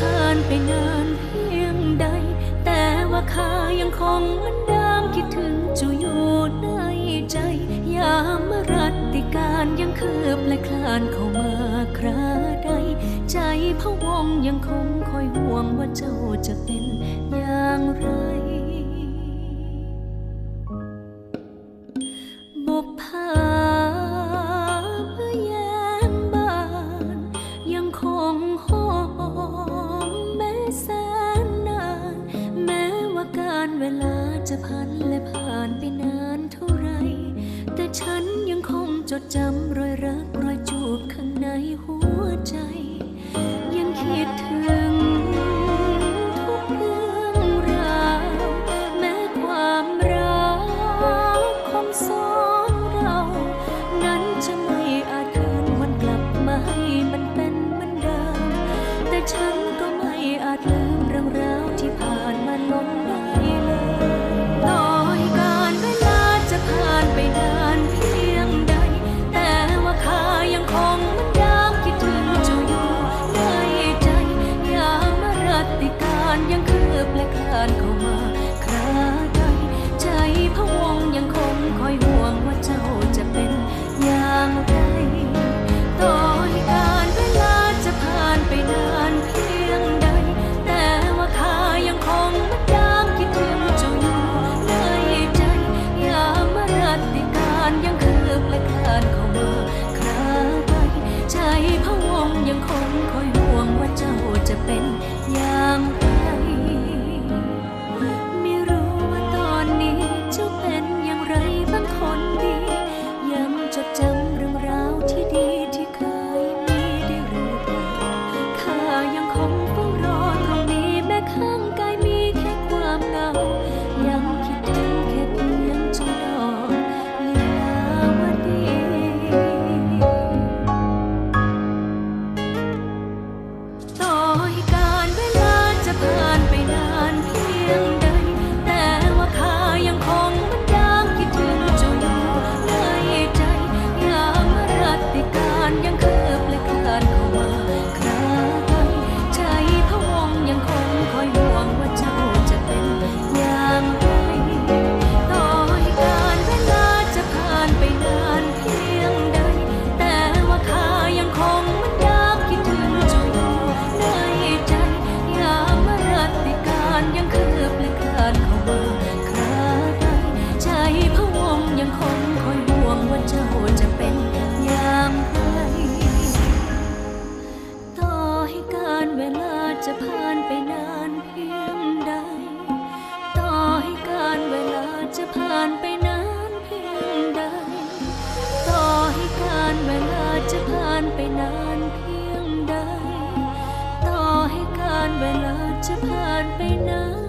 ผ่านไปนานเพียงใด แต่ว่าข้ายังคงเหมือนเดิม คืบและคลานเข้ามาคราใด ใจพะวงยังคงคอยห่วงว่าเจ้าจะเป็นอย่างไรบุพาเมื่อแยงบานยังคงหอมแม้แสนนาน แม้ว่าการเวลาจะผ่านและผ่านไปนานเท่าไร แต่ฉัน จดจำรอยรักรอยจูบข้างในหัวใจ จะผ่านไปนานเพียงใด ต่อให้การเวลาจะผ่านไปนานเพียงใด ต่อให้การเวลาจะผ่านไปนานเพียงใด ต่อให้การเวลาจะผ่านไปนาน